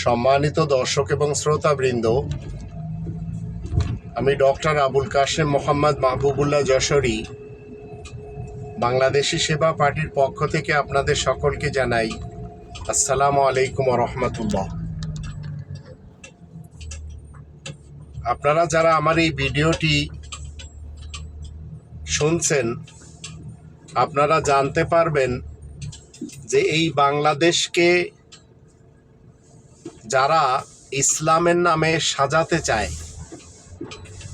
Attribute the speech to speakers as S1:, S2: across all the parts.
S1: সম্মানিত দর্শক এবং শ্রোতাবৃন্দ, আমি ডক্টর আবুল কাশেম মোহাম্মদ মাহবুবুল্লাহ যশোরী, বাংলাদেশি সেবা পার্টির পক্ষ থেকে আপনাদের সকলকে জানাই আসসালামু আলাইকুম রহমতুল্লাহ। আপনারা যারা আমার এই ভিডিওটি শুনছেন, আপনারা জানতে পারবেন যে এই বাংলাদেশকে যারা ইসলামের নামে সাজাতে চায়।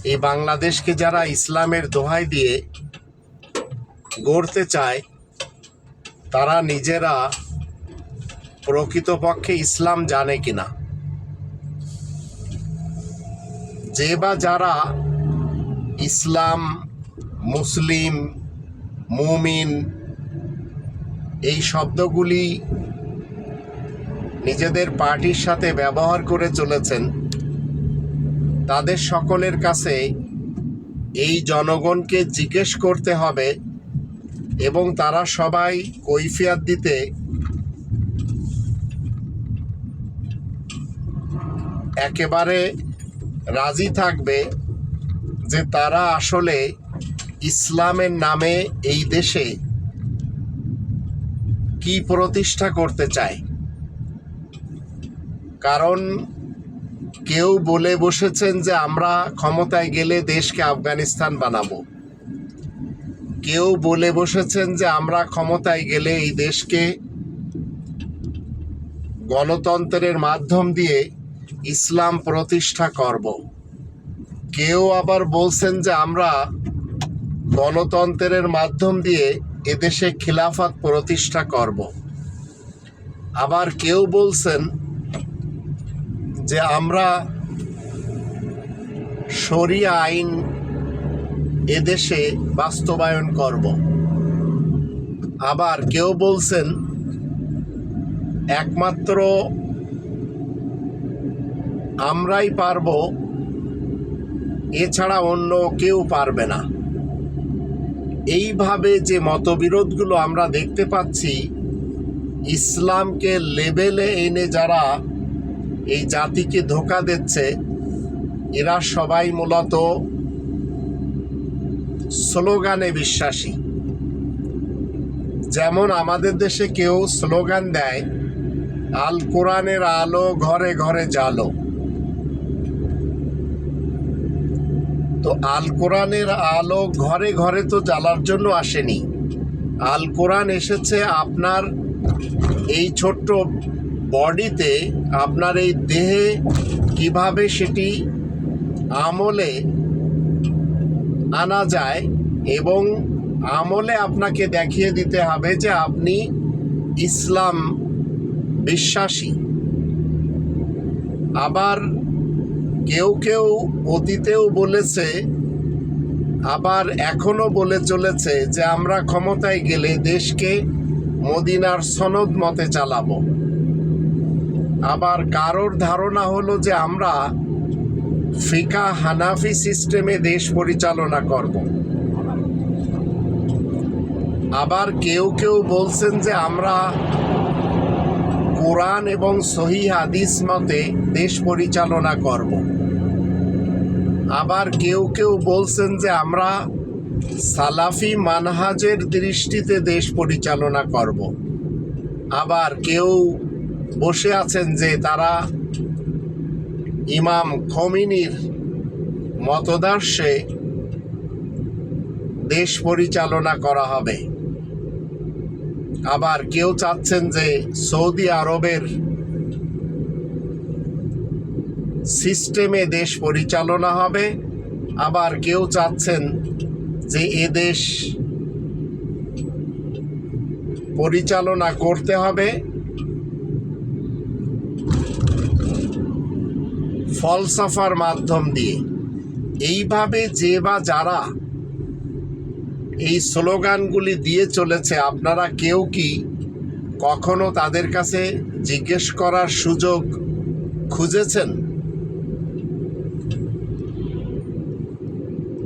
S1: এই বাংলাদেশকে যারা ইসলামের দোহাই দিয়ে গড়তে চায়, তারা নিজেরা প্রকৃতপক্ষে ইসলাম জানে কিনা। যে বা যারা ইসলাম, মুসলিম, মুমিন, এই শব্দগুলি নিজেদের পার্টির সাথে ব্যবহার করে চলেছেন। তাদের সকলের কাছে এই জনগণকে জিজ্ঞেস করতে হবে এবং তারা সবাই কৈফিয়াত দিতে একেবারে রাজি থাকবে যে তারা আসলে ইসলামের নামে এই দেশে কি প্রতিষ্ঠা করতে চায়। কারণ কেউ বলে বসেছেন যে আমরা ক্ষমতায় গেলে দেশকে আফগানিস্তান বানাবো। কেউ বলে বসেছেন যে আমরা ক্ষমতায় গেলে এই দেশকে গণতন্ত্রের মাধ্যম দিয়ে ইসলাম প্রতিষ্ঠা করব। কেউ আবার বলছেন যে আমরা গণতন্ত্রের মাধ্যম দিয়ে এদেশে খিলাফত প্রতিষ্ঠা করব। আবার কেউ বলছেন যে আমরা শরিয়া আইন এদেশে বাস্তবায়ন করব। আবার কেউ বলছেন, একমাত্র আমরাই পারব, এছাড়া অন্য কেউ পারবে না। এইভাবে যে মতবিরোধগুলো আমরা দেখতে পাচ্ছি, ইসলামকে লেবেলে এনে যারা এই জাতিকে ধোকা দিচ্ছে, এরা সবাই মূলত স্লোগানে বিশ্বাসী। যেমন আমাদের দেশে কেউ স্লোগান দেয়, আল কোরআনের আলো ঘরে ঘরে জালো তো আল কোরআনের আলো ঘরে ঘরে তো জ্বালার জন্য আসেনি। আল কোরআন এসেছে আপনার এই ছোট্ট বডিতে আপনার এই দেহে কীভাবে সেটি আমলে আনা যায় এবং আমলে আপনাকে দেখিয়ে দিতে হবে যে আপনি ইসলাম বিশ্বাসী। আবার কেউ কেউ অতীতেও বলেছে, আবার এখনও বলে চলেছে যে আমরা ক্ষমতায় গেলে দেশকে মদিনার সনদ মতে চালাবো। আবার কারোর ধারণা হলো যে আমরা ফিকা হানাফি সিস্টেমে দেশ পরিচালনা করব। আবার কেউ কেউ বলছেন যে আমরা কোরআন এবং সহি হাদিস মতে দেশ পরিচালনা করব। আবার কেউ কেউ বলছেন যে আমরা সালাফি মানহাজের দৃষ্টিতে দেশ পরিচালনা করব। আবার কেউ বসে আছেন যে তারা ইমাম খমিনির মতদর্শে দেশ পরিচালনা করা হবে। আবার কেউ চাচ্ছেন যে সৌদি আরবের সিস্টেমে দেশ পরিচালনা হবে। আবার কেউ চাচ্ছেন যে এ দেশ পরিচালনা করতে হবে। ফলসাফার মাধ্যম দিয়ে। এইভাবে যে বা যারা এই স্লোগানগুলি দিয়ে চলেছে, আপনারা কেউ কি কখনো তাদের কাছে জিজ্ঞেস করার সুযোগ খুঁজেছেন?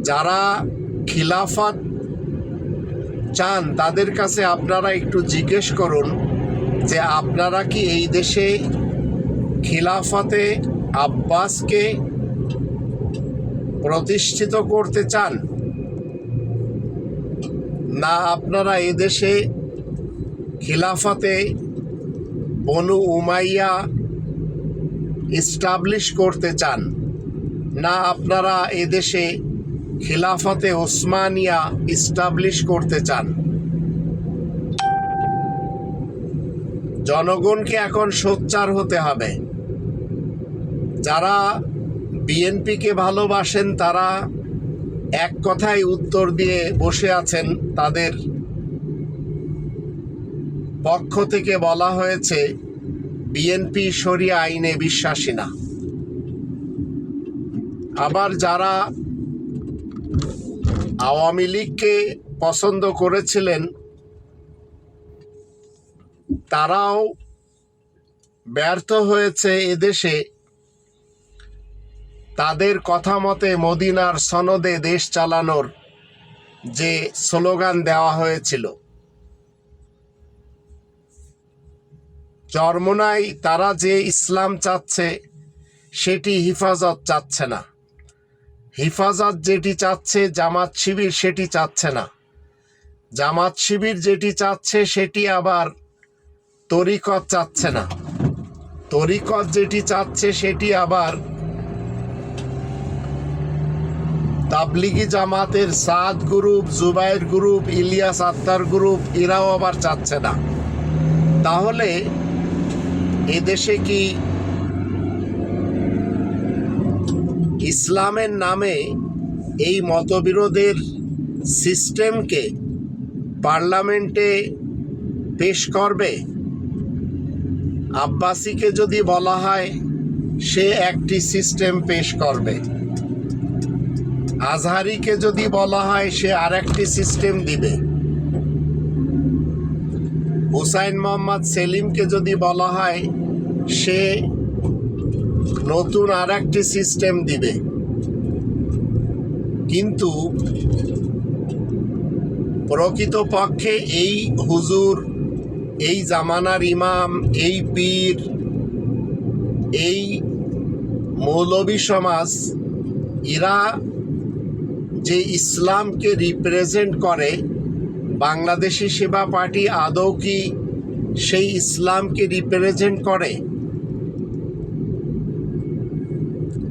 S1: যারা খিলাফত চান, তাদের কাছে আপনারা একটু জিজ্ঞেস করুন যে, আপনারা কি এই দেশে খিলাফতে আব্বাসকে প্রতিষ্ঠিত করতে চান? না, আপনারা এদেশে খিলাফতে বনু উমাইয়া ইস্টাবলিশ করতে চান? না, আপনারা এদেশে খিলাফতে ওসমানিয়া ইস্টাবলিশ করতে চান? জনগণকে এখন সোচ্চার হতে হবে। যারা বিএনপিকে ভালোবাসেন, তারা এক কথায় উত্তর দিয়ে বসে আছেন। তাদের পক্ষ থেকে বলা হয়েছে, বিএনপি শরিয়া আইনে বিশ্বাসী না। আবার যারা আওয়ামী লীগকে পছন্দ করেছিলেন, তারাও ব্যর্থ হয়েছে এদেশে। তাদের কথা মতে মদিনার সনদে দেশ চালানোর যে স্লোগান দেওয়া হয়েছিল। চরমোনাই তারা যে ইসলাম চাচ্ছে, সেটি হিফাজত চাচ্ছে না। হিফাজত যেটি চাচ্ছে, জামাত শিবির সেটি চাচ্ছে না। জামাত শিবির যেটি চাচ্ছে, সেটি আবার তরিকত চাচ্ছে না। তরিকত যেটি চাচ্ছে, সেটি আবার তাবলিগি জামাতের সাদ গ্রুপ, জুবাইর গ্রুপ, ইলিয়াস আত্মার গ্রুপ, এরাও আবার চাচ্ছে না। তাহলে এদেশে কি ইসলামের নামে এই মতবিরোধের সিস্টেমকে পার্লামেন্টে পেশ করবে? আব্বাসিকে যদি বলা হয়, সে একটি সিস্টেম পেশ করবে। আজহারিকে যদি বলা হয় সে আর একটি সিস্টেম দিবে। হুসাইন মোহাম্মদ সেলিমকে যদি বলা হয়, সে নতুন আর একটি সিস্টেম দিবে। কিন্তু প্রকৃতপক্ষে এই হুজুর, এই জামানার ইমাম, এই পীর, এই মৌলবী সমাজ, এরা যে ইসলামকে রিপ্রেজেন্ট করে, বাংলাদেশি সেবা পার্টি আদৌ কি সেই ইসলামকে রিপ্রেজেন্ট করে?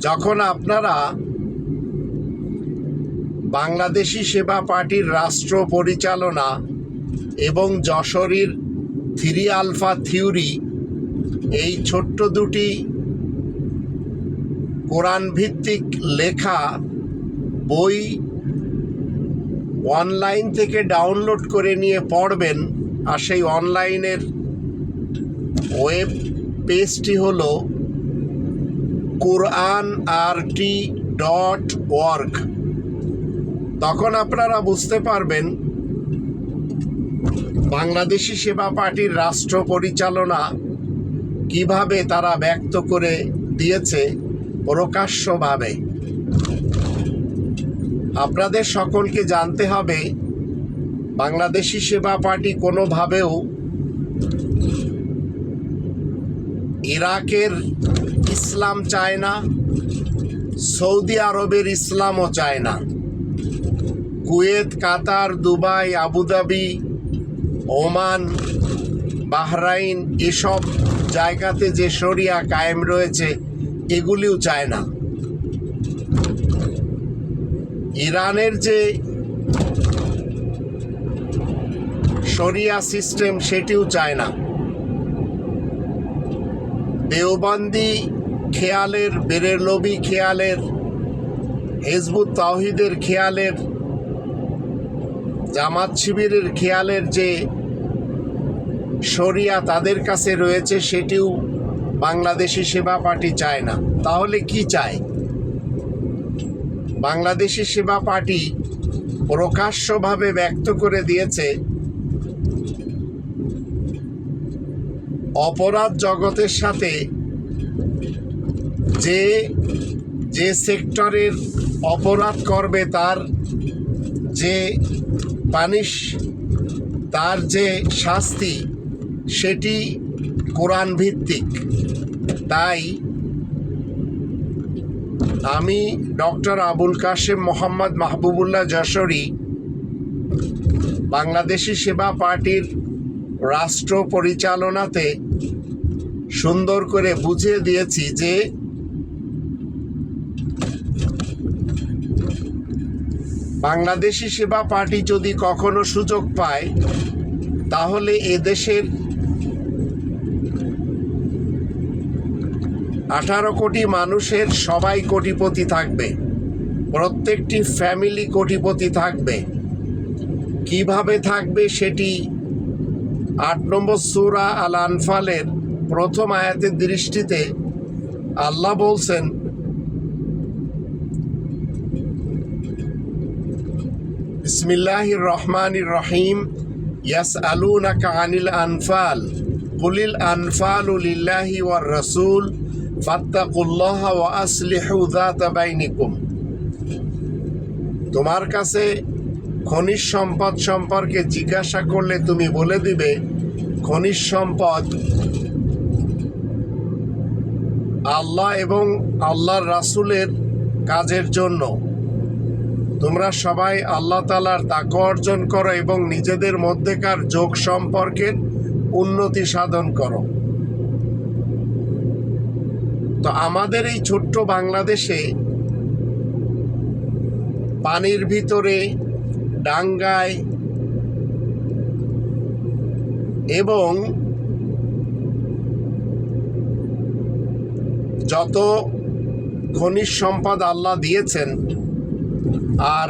S1: যখন আপনারা বাংলাদেশি সেবা পার্টির রাষ্ট্র পরিচালনা এবং যশোরের থ্রি আলফা থিওরি, এই ছোট্ট দুটি কোরআন ভিত্তিক লেখা বই অনলাইন থেকে ডাউনলোড করে নিয়ে পড়বেন। আর সেই অনলাইনের ওয়েব পেজটি হল কোরআন আর টি ডট ওয়ার্ক তখন আপনারা বুঝতে পারবেন, বাংলাদেশি সেবা পার্টির রাষ্ট্র পরিচালনা কীভাবে তারা ব্যক্ত করে দিয়েছে প্রকাশ্যভাবে। আপনাদের সকলকে জানতে হবে, বাংলাদেশি সেবা পার্টি কোনোভাবেও ইরাকের ইসলাম চায় না, সৌদি আরবের ইসলামও চায় না। Kuwait, Qatar, Dubai, Abu Dhabi, Oman, Bahrain এসব জায়গাতে যে শরিয়া কায়েম রয়েছে, এগুলিও চায় না। ইরানের যে শরিয়া সিস্টেম, সেটিও চায় না। দেওবন্দি খেয়ালের বেরেলবি খেয়ালের, হেজবুত তাওহিদের খেয়ালের, জামাত শিবিরের খেয়ালের যে শরিয়া তাদের কাছে রয়েছে, সেটিও বাংলাদেশি সেবা পার্টি চায় না। তাহলে কি চায়? বাংলাদেশি সেবা পার্টি প্রকাশ্যভাবে ব্যক্ত করে দিয়েছে, অপরাধ জগতের সাথে যে যে সেক্টরের অপরাধ করবে তার যে পানিশ, তার যে শাস্তি, সেটি কোরআন ভিত্তিক তাই আমি ডক্টর আবুল কাশেম মোহাম্মদ মাহবুবুল্লাহ যশোরী, বাংলাদেশি সেবা পার্টির রাষ্ট্র পরিচালনাতে সুন্দর করে বুঝিয়ে দিয়েছি যে বাংলাদেশি সেবা পার্টি যদি কখনো সুযোগ পায়, তাহলে এদেশের আঠারো কোটি মানুষের সবাই কোটিপতি থাকবে। প্রত্যেকটি ফ্যামিলি কোটিপতি থাকবে। কীভাবে থাকবে সেটি আট নম্বর সুরা আল আনফালের প্রথম আয়াতের দৃষ্টিতে আল্লাহ বলছেন, বিসমিল্লাহির রহমানির রহিম ইয়াস আলুনাকা আনিল আনফাল, কুলিল আনফালু লিল্লাহি ওয়ার রাসূল। তোমার কাছে খনিজ সম্পদ সম্পর্কে জিজ্ঞাসা করলে তুমি বলে দিবে, খনিজ সম্পদ আল্লাহ এবং আল্লাহর রাসূলের কাজের জন্য। তোমরা সবাই আল্লাহ তালার তাক অর্জন করো এবং নিজেদের মধ্যেকার যোগ সম্পর্কের উন্নতি সাধন করো। তো আমাদের এই ছোট্ট বাংলাদেশে পানির ভিতরে, ডাঙ্গায় এবং যত খনিজ সম্পদ আল্লাহ দিয়েছেন আর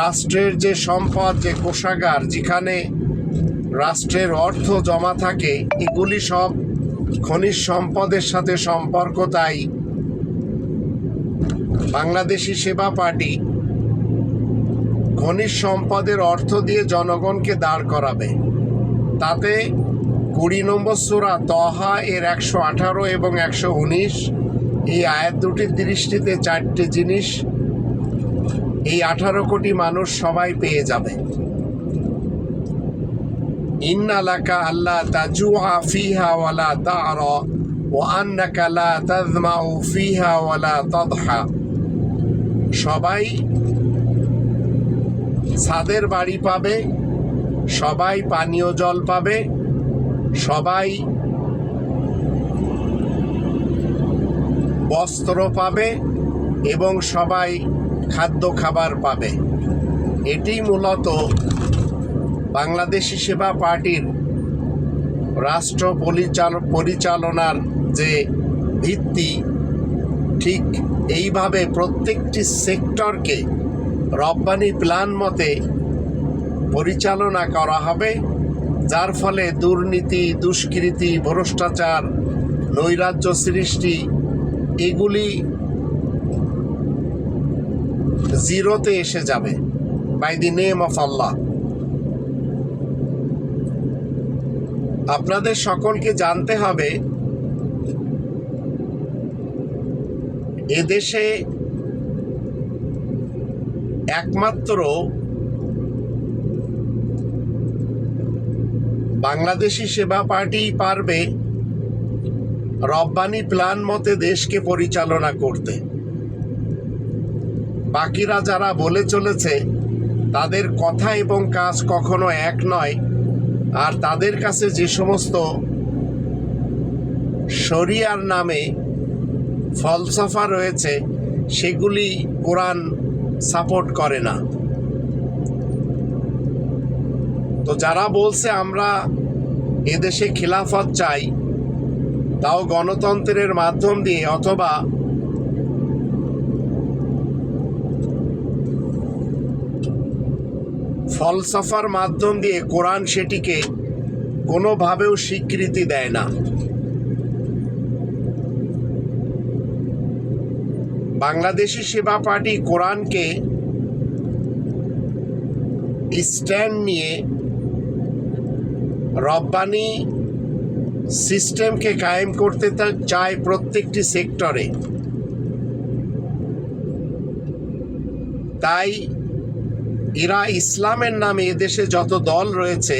S1: রাষ্ট্রের যে সম্পদ, যে কোষাগার, যেখানে রাষ্ট্রের অর্থ জমা থাকে, এগুলি সব খনিজ সম্পদের সাথে সম্পর্ক তাই বাংলাদেশি সেবা পার্টি খনিজ সম্পদের অর্থ দিয়ে জনগণকে দাঁড় করাবে। তাতে কুড়ি নম্বর সুরা তহা এর একশো আঠারো এবং একশো উনিশ এই আয়াত দুটির দৃষ্টিতে চারটে জিনিস এই আঠারো কোটি মানুষ সবাই পেয়ে যাবে। ইন্নালাকা আল্লাহ তাজুআ ফিহা ওয়ালা তারা ও আন্নাকা লা তাজমাউ ফিহা ওয়ালা তাদহা সবাই ছাদের বাড়ি পাবে, সবাই পানীয় জল পাবে, সবাই বস্ত্র পাবে এবং সবাই খাদ্য খাবার পাবে। এটি মূলত বাংলাদেশি সেবা পার্টির রাষ্ট্র পরিচাল- পরিচালনার যে ভিত্তি, ঠিক এইভাবে প্রত্যেকটি সেক্টরকে রপ্তানি প্ল্যান মতে পরিচালনা করা হবে, যার ফলে দুর্নীতি, দুষ্কৃতি, ভ্রষ্টাচার, নৈরাজ্য সৃষ্টি, এগুলি জিরোতে এসে যাবে। By the name of Allah আপনাদের সকলকে জানতে হবে, এদেশে একমাত্র বাংলাদেশি সেবা পার্টি পারবে রব্বানি প্ল্যান মতে দেশকে পরিচালনা করতে। বাকিরা যারা বলে চলেছে, তাদের কথা এবং কাজ কখনো এক নয়। আর তাদের কাছে যে সমস্ত শরিয়ার নামে ফলসফা রয়েছে, সেগুলি কোরআন সাপোর্ট করে না। তো যারা বলছে আমরা এদেশে খিলাফত চাই, তাও গণতন্ত্রের মাধ্যম দিয়ে অথবা ফলসফার মাধ্যম দিয়ে কোরআন সেটিকে কোনোভাবেও স্বীকৃতি দেয় না। বাংলাদেশি সেবা পার্টি কোরআনকে স্ট্যান্ড নিয়ে রব্বানি সিস্টেমকে কায়েম করতে চায় প্রত্যেকটি সেক্টরে। তাই এরা ইসলামের নামে এদেশে যত দল রয়েছে,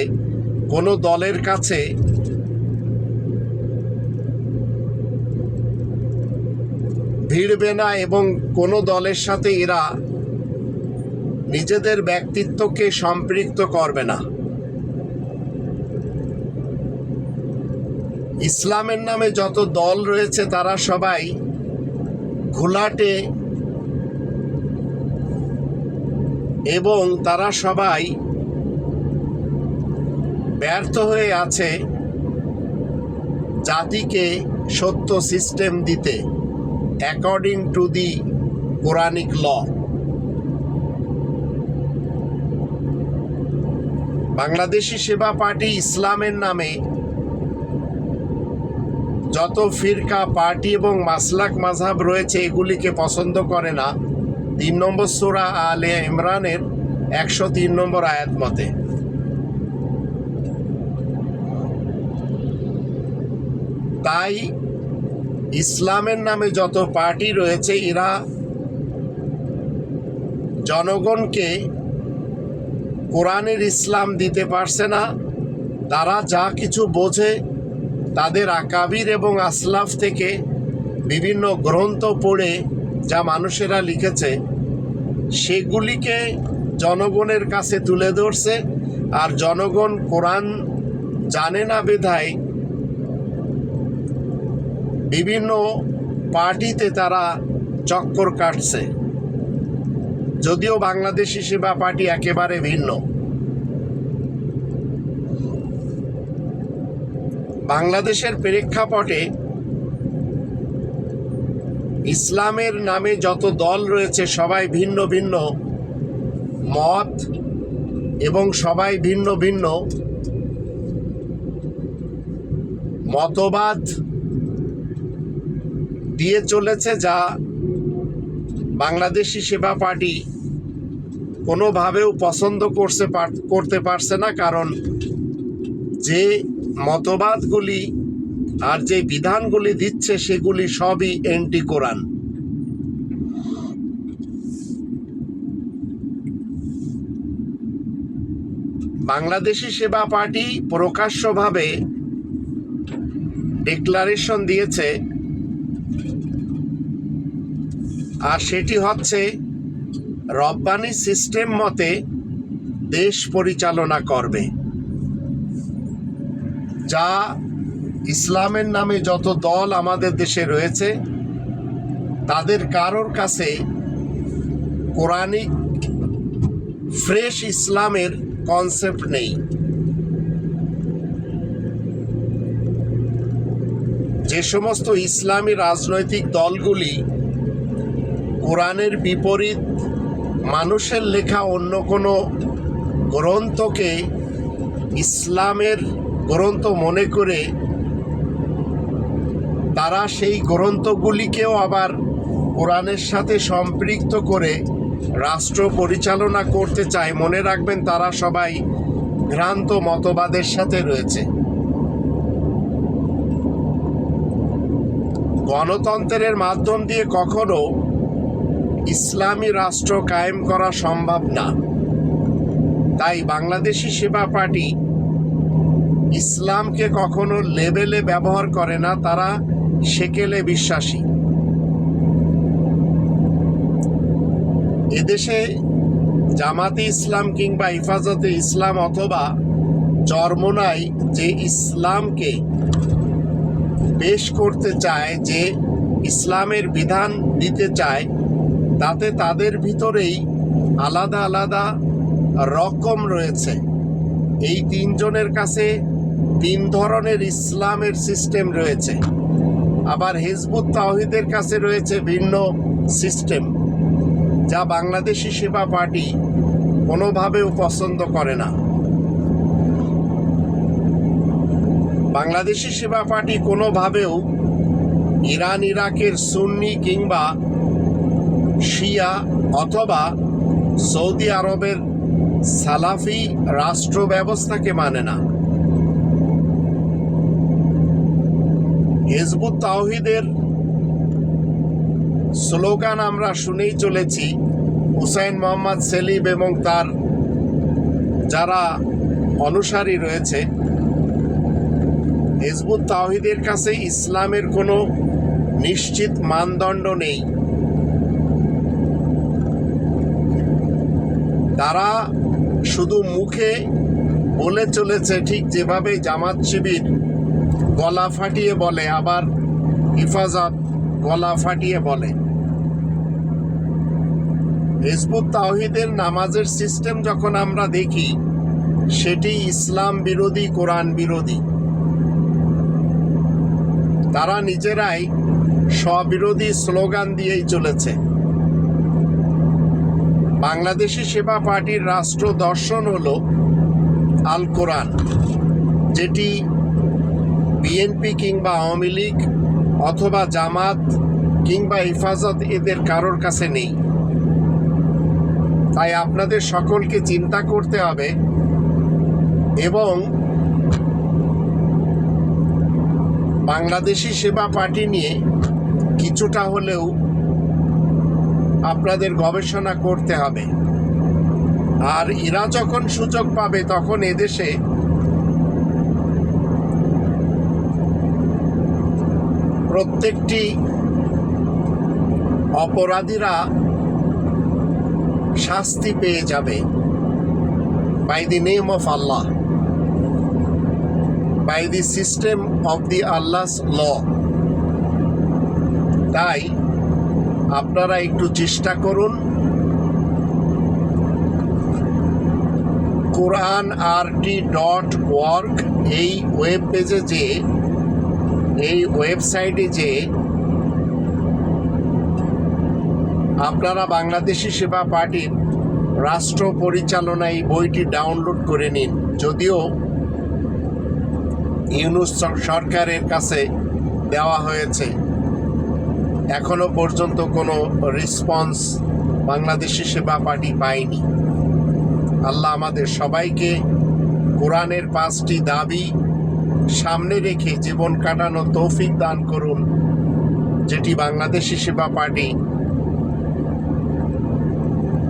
S1: কোনো দলের কাছে ভিড়বে না এবং কোনো দলের সাথে এরা নিজেদের ব্যক্তিত্বকে সম্পৃক্ত করবে না। ইসলামের নামে যত দল রয়েছে, তারা সবাই ঘোলাটে এবং তারা সবাই ব্যর্থ হয়ে আছে জাতিকে সত্য সিস্টেম দিতে according to the Quranic law Bangladeshi Seba party ইসলামের নামে যত ফিরকা, পার্টি এবং মাসলাক মাঝহাব রয়েছে, এগুলিকে পছন্দ করে না। তিন নম্বর সুরা আলে ইমরানের একশো তিন নম্বর আয়াত মতে। তাই ইসলামের নামে যত পার্টি রয়েছে, এরা জনগণকে কোরআনের ইসলাম দিতে পারছে না। তারা যা কিছু বোঝে তাদের আকাবির এবং আসলাফ থেকে বিভিন্ন গ্রন্থ পড়ে যা মানুষেরা লিখেছে, সেগুলিকে জনগণের কাছে তুলে ধরছে। আর জনগণ কোরআন জানে না বেধায় বিভিন্ন পার্টিতে তারা চক্কর কাটছে। যদিও বাংলাদেশি সেবা পার্টি একেবারে ভিন্ন। বাংলাদেশের প্রেক্ষাপটে ইসলামের নামে যত দল রয়েছে, সবাই ভিন্ন ভিন্ন মত এবং সবাই ভিন্ন ভিন্ন মতবাদ দিয়ে চলেছে, যা বাংলাদেশি সেবা পার্টি কোনোভাবেও পছন্দ করছে করতে পারছে না। কারণ যে মতবাদগুলি আর যে বিধানগুলি দিচ্ছে সেগুলি সবই এন্টি কোরআন বাংলাদেশি সেবা পার্টি প্রকাশ্যভাবে ডিক্লারেশন দিয়েছে আর সেটি হচ্ছে, রব্বানি সিস্টেম মতে দেশ পরিচালনা করবে, যা ইসলামের নামে যত দল আমাদের দেশে রয়েছে, তাদের কারোর কাছে কোরআনিক ফ্রেশ ইসলামের কনসেপ্ট নেই। যে সমস্ত ইসলামী রাজনৈতিক দলগুলি কোরআনের বিপরীত মানুষের লেখা অন্য কোনো গ্রন্থকে ইসলামের গ্রন্থ মনে করে তারা সেই গ্রন্থগুলিকেও আবার কোরআনের সাথে সম্পৃক্ত করে রাষ্ট্র পরিচালনা করতে চায়। মনে রাখবেন, তারা সবাই ভ্রান্ত মতবাদের সাথে রয়েছে। গণতন্ত্রের মাধ্যম দিয়ে কখনো ইসলামী রাষ্ট্র কায়েম করা সম্ভব না। তাই বাংলাদেশি সেবা পার্টি ইসলামকে কখনো লেবেলে ব্যবহার করে না। তারা সেকেলে বিশ্বাসী। এদেশে জামাতে ইসলাম কিংবা হেফাজতে ইসলাম অথবা চরমোনাই যে ইসলামকে পেশ করতে চায়, যে ইসলামের বিধান দিতে চায়, তাতে তাদের ভিতরেই আলাদা আলাদা রকম রয়েছে। এই তিনজনের কাছে তিন ধরনের ইসলামের সিস্টেম রয়েছে। আবার হিজবুত তাওহিদের কাছে রয়েছে ভিন্ন সিস্টেম, যা বাংলাদেশি সেবা পার্টি কোনোভাবেও পছন্দ করে না। বাংলাদেশি সেবা পার্টি কোনোভাবেও ইরান, ইরাকের সুন্নি কিংবা শিয়া অথবা সৌদি আরবের সালাফি রাষ্ট্র ব্যবস্থাকে মানে না। হিজবুত তাওহিদের স্লোগান আমরা শুনেই চলেছি, হুসাইন মোহাম্মদ সেলিম এবং তার যারা অনুসারী রয়েছে হিজবুত তাওহিদের কাছে ইসলামের কোনো নিশ্চিত মানদণ্ড নেই। তারা শুধু মুখে বলে চলেছে ঠিক যেভাবে জামাত শিবির গলা ফাটিয়ে বলে, আবার হিফাজত গলা ফাটিয়ে বলে। হিজবুত তাওহিদের নামাজের সিস্টেম যখন আমরা দেখি, সেটি ইসলাম বিরোধী, কোরআন বিরোধী। তারা নিজেরাই স্ববিরোধী স্লোগান দিয়েই চলেছে। বাংলাদেশি সেবা পার্টির রাষ্ট্র দর্শন হল আল কোরআন, যেটি বিএনপি কিংবা আওয়ামী লীগ অথবা জামাত কিংবা হেফাজত এদের কারোর কাছে নেই। তাই আপনাদের সকলকে চিন্তা করতে হবে এবং বাংলাদেশি সেবা পার্টি নিয়ে কিছুটা হলেও আপনাদের গবেষণা করতে হবে। আর এরা যখন সুযোগ পাবে তখন এদেশে প্রত্যেকটি অপরাধীরা শাস্তি পেয়ে যাবে by the name of Allah by the system of the Allah's law তাই আপনারা একটু চেষ্টা করুন কোরআন আর ডট ওয়ার্ক এই ওয়েব পেজে যে এই ওয়েবসাইটে যে আপনারা বাংলাদেশি সেবা পার্টির রাষ্ট্র পরিচালনা এই বইটি ডাউনলোড করে নিন। যদিও ইউনুস সরকারের কাছে দেওয়া হয়েছে। এখনও পর্যন্ত কোনো রেসপন্স বাংলাদেশি সেবা পার্টি পায়নি। আল্লাহ আমাদের সবাইকে কোরআনের পাঁচটি দাবি সামনে রেখে জীবন কাটানো তৌফিক দান করুন, যেটি বাংলাদেশি সেবা পার্টি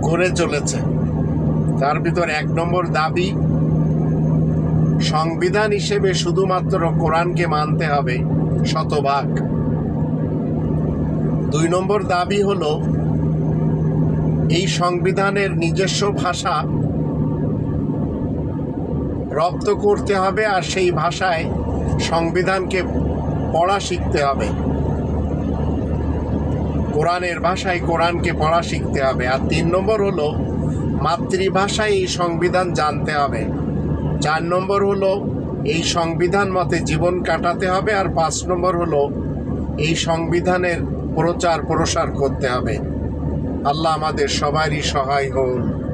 S1: করে চলেছে। তার ভিতর এক নম্বর দাবি, সংবিধান হিসেবে শুধুমাত্র কোরআনকে মানতে হবে, শতভাগ। দুই নম্বর দাবি হলো, এই সংবিধানের নিজস্ব ভাষা রপ্ত করতে হবে আর সেই ভাষায় সংবিধানকে পড়া শিখতে হবে। কোরআনের ভাষায় কোরআনকে পড়া শিখতে হবে। আর তিন নম্বর হলো মাতৃভাষায় এই সংবিধান জানতে হবে। চার নম্বর হলো এই সংবিধান মতে জীবন কাটাতে হবে। আর পাঁচ নম্বর হলো এই সংবিধানের প্রচার প্রসার করতে হবে। আল্লাহ আমাদের সবারই সহায় হন।